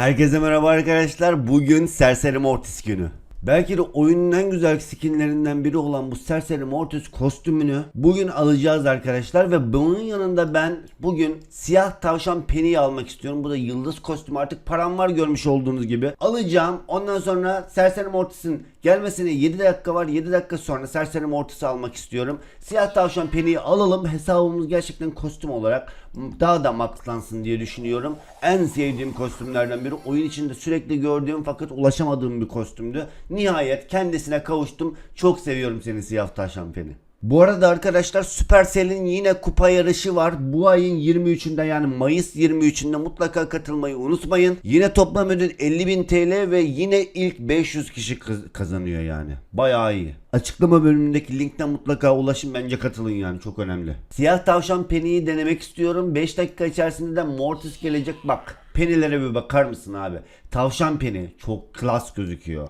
Herkese merhaba arkadaşlar. Bugün Serseri Mortis günü. Belki de oyunun en güzel skinlerinden biri olan bu Serseri Mortis kostümünü bugün alacağız arkadaşlar ve bunun yanında ben bugün siyah tavşan Penny'i almak istiyorum. Bu da yıldız kostüm artık param var görmüş olduğunuz gibi. Alacağım. Ondan sonra Serseri Mortis'in gelmesine 7 dakika var. 7 dakika sonra Serseri Mortis'i almak istiyorum. Siyah tavşan Penny'i alalım. Hesabımız gerçekten kostüm olarak daha da maxlansın diye düşünüyorum. En sevdiğim kostümlerden biri. Oyun içinde sürekli gördüğüm fakat ulaşamadığım bir kostümdü. Nihayet kendisine kavuştum. Çok seviyorum seni siyah tavşan Penny. Bu arada arkadaşlar Supercell'in yine kupa yarışı var. Bu ayın 23'ünde yani Mayıs 23'ünde mutlaka katılmayı unutmayın. Yine toplam ödül 50.000 TL ve yine ilk 500 kişi kaz- kazanıyor yani. Bayağı iyi. Açıklama bölümündeki linkten mutlaka ulaşın bence katılın yani çok önemli. Siyah tavşan Penny'yi denemek istiyorum. 5 dakika içerisinde de Mortis gelecek bak. Penny'lere bir bakar mısın abi? Tavşan Penny çok klas gözüküyor.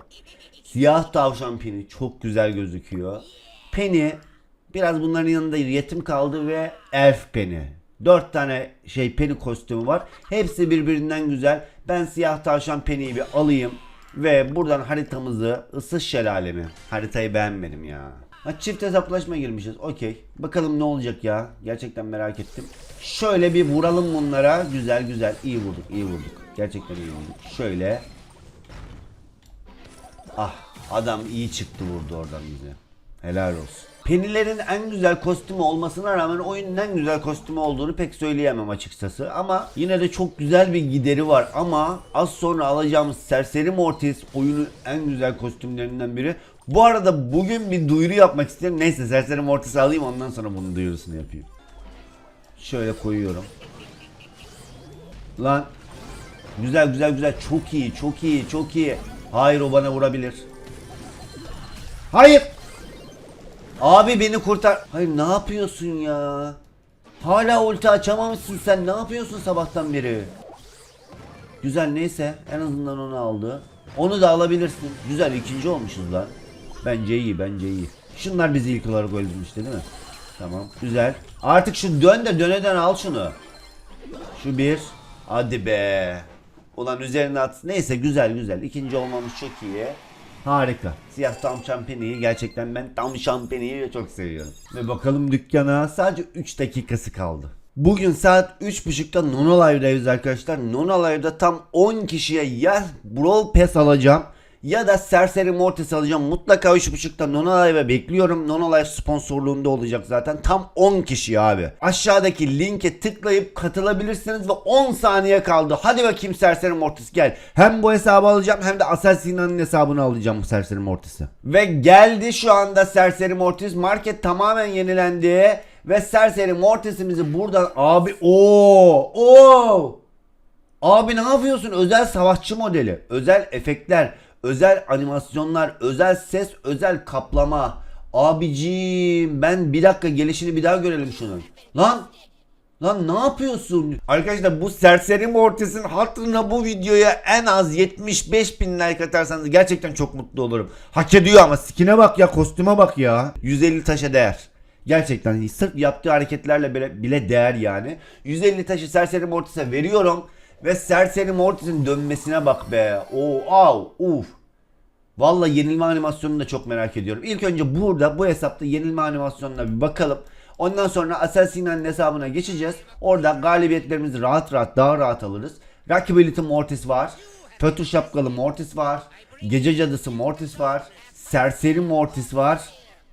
Siyah tavşan Penny çok güzel gözüküyor. Penny Biraz bunların yanında yetim kaldı ve elf Penny. Dört tane şey Penny kostümü var. Hepsi birbirinden güzel. Ben siyah tavşan Penny'yi bir alayım. Ve buradan haritamızı ıssız şelale mi? Haritayı beğenmedim ya. Ha, çift hesaplaşma girmişiz. Okey. Bakalım ne olacak ya. Gerçekten merak ettim. Şöyle bir vuralım bunlara. Güzel güzel. İyi vurduk. iyi vurduk. Gerçekten iyi vurduk. Şöyle. Ah adam iyi çıktı vurdu oradan bize. Helal olsun. Penny'lerin en güzel kostümü olmasına rağmen oyunun en güzel kostümü olduğunu pek söyleyemem açıkçası. Ama yine de çok güzel bir gideri var. Ama az sonra alacağımız Serseri Mortis oyunun en güzel kostümlerinden biri. Bu arada bugün bir duyuru yapmak isterim. Neyse Serseri Mortis'i alayım ondan sonra bunun duyurusunu yapayım. Şöyle koyuyorum. Lan. Güzel güzel güzel. Çok iyi çok iyi çok iyi. Hayır o bana vurabilir. Hayır. Abi beni kurtar. Hayır ne yapıyorsun ya? Hala ulti açamamışsın sen. Ne yapıyorsun sabahtan beri? Güzel neyse en azından onu aldı. Onu da alabilirsin. Güzel ikinci olmuşuz lan. Bence iyi bence iyi. Şunlar bizi ilk olarak öldürmüştü değil mi? Tamam güzel. Artık şu dön de döneden al şunu. Şu bir. Hadi be. Ulan üzerine at. Neyse güzel güzel. İkinci olmamız çok iyi. Harika. Siyah tam şampiyoniyi gerçekten ben tam şampiyoniyi çok seviyorum. Ve bakalım dükkana sadece 3 dakikası kaldı. Bugün saat 3.30'da Nono Live'dayız arkadaşlar. Nono Live'da tam 10 kişiye ya Brawl Pass alacağım ya da Serseri Mortis alacağım. Mutlaka 3.30'da Nono Live'e bekliyorum. Nono Live sponsorluğunda olacak zaten. Tam 10 kişi abi. Aşağıdaki linke tıklayıp katılabilirsiniz ve 10 saniye kaldı. Hadi bakayım Serseri Mortis gel. Hem bu hesabı alacağım hem de Assassin'in hesabını alacağım bu Serseri Mortis'i. Ve geldi şu anda Serseri Mortis. Market tamamen yenilendi. Ve Serseri Mortis'imizi buradan abi o o Abi ne yapıyorsun? Özel savaşçı modeli, özel efektler, özel animasyonlar, özel ses, özel kaplama. Abicim ben bir dakika gelişini bir daha görelim şunun. Lan Lan ne yapıyorsun? Arkadaşlar bu serseri Mortis'in hatırına bu videoya en az 75 bin like atarsanız gerçekten çok mutlu olurum. Hak ediyor ama skine bak ya kostüme bak ya. 150 taşa değer. Gerçekten sırf yaptığı hareketlerle bile, bile değer yani. 150 taşı serseri Mortis'e veriyorum. Ve serseri Mortis'in dönmesine bak be. Oo, au, uf. Valla yenilme animasyonunu da çok merak ediyorum. İlk önce burada bu hesapta yenilme animasyonuna bir bakalım. Ondan sonra Assassin'in hesabına geçeceğiz. Orada galibiyetlerimizi rahat rahat daha rahat alırız. Rakibability Mortis var. Kötü şapkalı Mortis var. Gece cadısı Mortis var. Serseri Mortis var.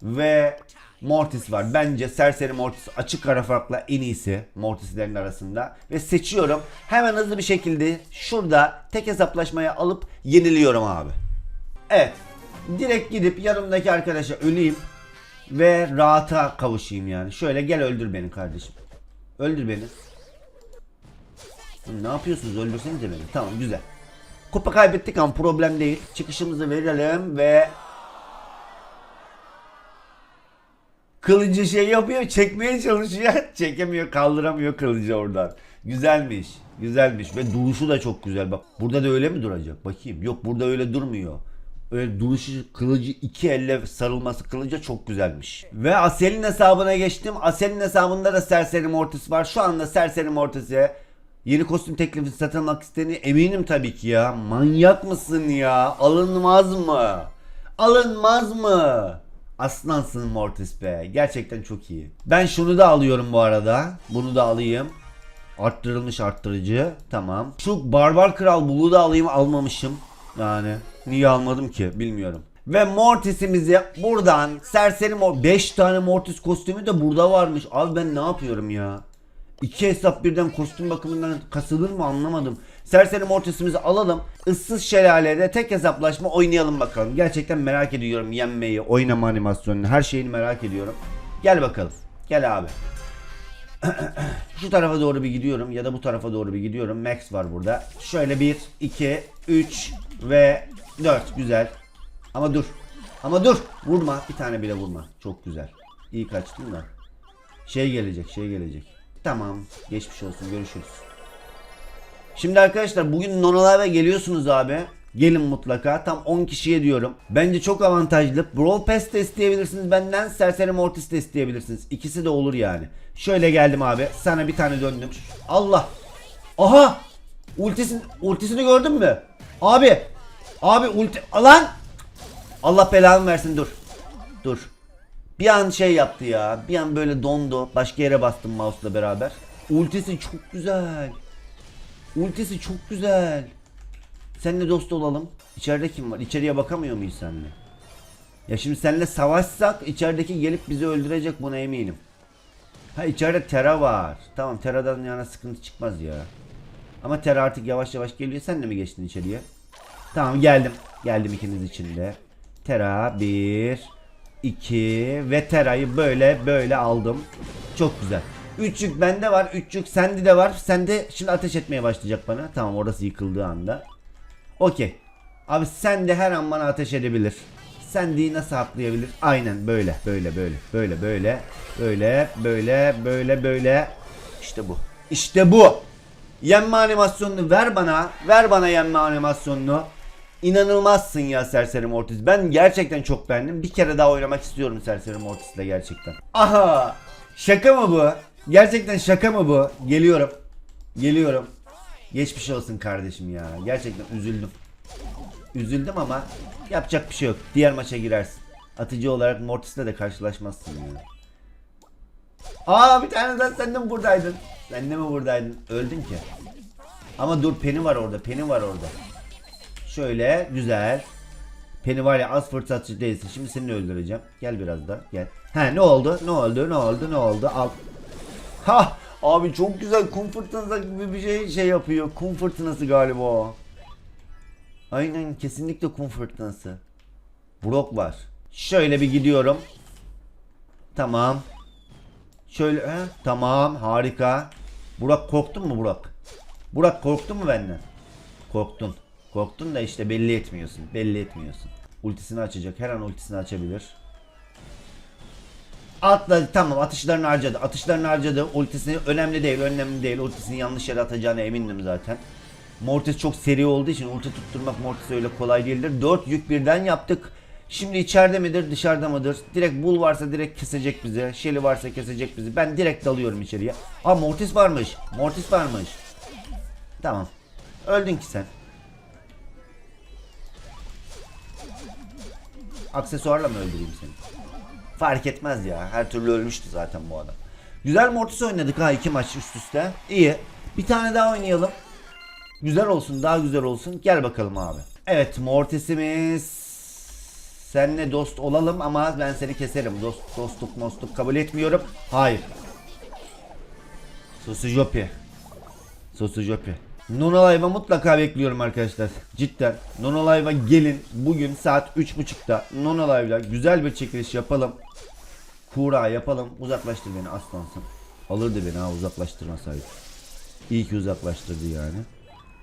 Ve Mortis var. Bence Serseri Mortis açık ara farkla en iyisi Mortis'lerin arasında. Ve seçiyorum. Hemen hızlı bir şekilde şurada tek hesaplaşmaya alıp yeniliyorum abi. Evet. Direkt gidip yanımdaki arkadaşa öleyim. Ve rahata kavuşayım yani. Şöyle gel öldür beni kardeşim. Öldür beni. Ne yapıyorsunuz? Öldürsenize beni. Tamam güzel. Kupa kaybettik ama problem değil. Çıkışımızı verelim ve Kılıcı şey yapıyor, çekmeye çalışıyor. Çekemiyor, kaldıramıyor kılıcı oradan. Güzelmiş, güzelmiş ve duruşu da çok güzel. Bak burada da öyle mi duracak? Bakayım. Yok burada öyle durmuyor. Öyle duruşu kılıcı iki elle sarılması kılıca çok güzelmiş. Ve Asel'in hesabına geçtim. Asel'in hesabında da Serseri Mortis var. Şu anda Serseri Mortis'e Yeni kostüm teklifi satın almak istediğini eminim tabii ki ya. Manyak mısın ya? Alınmaz mı? Alınmaz mı? Aslansın Mortis be. Gerçekten çok iyi. Ben şunu da alıyorum bu arada. Bunu da alayım. Arttırılmış arttırıcı. Tamam. Şu Barbar Kral Bulu'u da alayım almamışım. Yani niye almadım ki bilmiyorum. Ve Mortis'imizi buradan serseri mor 5 tane Mortis kostümü de burada varmış. Abi ben ne yapıyorum ya? İki hesap birden kostüm bakımından kasılır mı anlamadım. Serseri Mortis'imizi alalım. Issız şelalede tek hesaplaşma oynayalım bakalım. Gerçekten merak ediyorum yenmeyi, oynama animasyonunu, her şeyini merak ediyorum. Gel bakalım. Gel abi. Şu tarafa doğru bir gidiyorum ya da bu tarafa doğru bir gidiyorum. Max var burada. Şöyle 1, 2, 3 ve 4. Güzel. Ama dur. Ama dur. Vurma. Bir tane bile vurma. Çok güzel. İyi kaçtın da. Şey gelecek, şey gelecek. Tamam. Geçmiş olsun. Görüşürüz. Şimdi arkadaşlar bugün Nonolive'e geliyorsunuz abi. Gelin mutlaka. Tam 10 kişiye diyorum. Bence çok avantajlı. Brawl Pass de isteyebilirsiniz benden. Serseri Mortis de isteyebilirsiniz. İkisi de olur yani. Şöyle geldim abi. Sana bir tane döndüm. Allah. Aha. Ultisini, ultisini gördün mü? Abi. Abi ulti. Lan. Allah belanı versin dur. Dur. Bir an şey yaptı ya. Bir an böyle dondu. Başka yere bastım mouse'la beraber. Ultisi çok güzel. Ultisi çok güzel. Seninle dost olalım. İçeride kim var? İçeriye bakamıyor muyuz seninle? Ya şimdi seninle savaşsak içerideki gelip bizi öldürecek buna eminim. Ha içeride Tera var. Tamam Tera'dan yana sıkıntı çıkmaz ya. Ama Tera artık yavaş yavaş geliyor. Sen de mi geçtin içeriye? Tamam geldim. Geldim ikiniz için de. Tera 1 2 ve Tera'yı böyle böyle aldım. Çok güzel. Üç yük bende var. Üç yük sende de var. Sende şimdi ateş etmeye başlayacak bana. Tamam orası yıkıldığı anda. Okey. Abi sen de her an bana ateş edebilir. Sendiği nasıl haklayabilir? Aynen böyle böyle böyle böyle böyle böyle böyle böyle böyle işte bu. İşte bu. Yenme animasyonunu ver bana. Ver bana yenme animasyonunu. İnanılmazsın ya Serseri Mortis. Ben gerçekten çok beğendim. Bir kere daha oynamak istiyorum Serseri Mortis'le gerçekten. Aha! Şaka mı bu? Gerçekten şaka mı bu? Geliyorum. Geliyorum. Geçmiş olsun kardeşim ya. Gerçekten üzüldüm. Üzüldüm ama yapacak bir şey yok. Diğer maça girersin. Atıcı olarak Mortis'le de karşılaşmazsın ya. Aa bir tane daha sen de mi buradaydın? Sen de mi buradaydın? Öldün ki. Ama dur Penny var orada. Penny var orada. Şöyle güzel. Penny var ya az fırsatçı değilsin. Şimdi seni öldüreceğim. Gel biraz da gel. He ne oldu? Ne oldu? Ne oldu? Ne oldu? Al. Ha abi çok güzel kum fırtınası gibi bir şey şey yapıyor. Kum fırtınası galiba o. Aynen kesinlikle kum fırtınası. Brock var. Şöyle bir gidiyorum. Tamam. Şöyle he, tamam harika. Burak korktun mu Burak? Burak korktun mu benden? Korktun. Korktun da işte belli etmiyorsun. Belli etmiyorsun. Ultisini açacak. Her an ultisini açabilir. Atladı tamam atışlarını harcadı. Atışlarını harcadı. Ultisini önemli değil. Önemli değil. Ultisini yanlış yere atacağına emindim zaten. Mortis çok seri olduğu için ulti tutturmak Mortis öyle kolay değildir. 4 yük birden yaptık. Şimdi içeride midir dışarıda mıdır? Direkt Bull varsa direkt kesecek bizi. Shelly varsa kesecek bizi. Ben direkt dalıyorum içeriye. Aa Mortis varmış. Mortis varmış. Tamam. Öldün ki sen. Aksesuarla mı öldüreyim seni? Fark etmez ya. Her türlü ölmüştü zaten bu adam. Güzel Mortis oynadık ha iki maç üst üste. İyi. Bir tane daha oynayalım. Güzel olsun, daha güzel olsun. Gel bakalım abi. Evet, Mortis'imiz Seninle dost olalım ama ben seni keserim. Dost, dostluk, mostluk kabul etmiyorum. Hayır. Sosujopi. Sosujopi. Nonolive'a mutlaka bekliyorum arkadaşlar. Cidden. Nonolive'a gelin. Bugün saat 3.30'da Nonolive'la güzel bir çekiliş yapalım. Kura yapalım. Uzaklaştır beni aslansın. Alırdı beni ha uzaklaştırmasaydı. İyi ki uzaklaştırdı yani.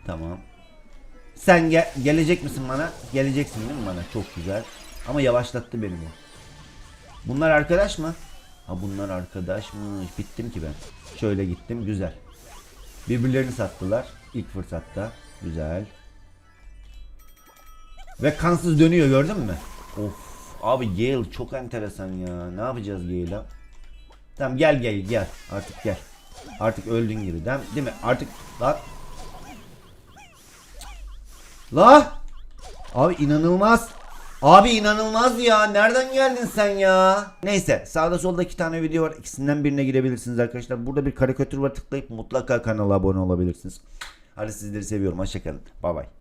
Tamam. Sen ge- gelecek misin bana? Geleceksin değil mi bana? Çok güzel. Ama yavaşlattı beni bu. Bunlar arkadaş mı? Ha bunlar arkadaşmış. Bittim ki ben. Şöyle gittim. Güzel. Birbirlerini sattılar. İlk fırsatta. Güzel. Ve kansız dönüyor gördün mü? Of. Abi Gale çok enteresan ya. Ne yapacağız Gale'a? Tamam gel gel gel. Artık gel. Artık öldün gibi değil? Değil mi? Artık lan. La! Abi inanılmaz. Abi inanılmaz ya. Nereden geldin sen ya? Neyse sağda solda iki tane video var. İkisinden birine girebilirsiniz arkadaşlar. Burada bir karikatür var tıklayıp mutlaka kanala abone olabilirsiniz. Hadi sizleri seviyorum. Hoşçakalın. Bay bay.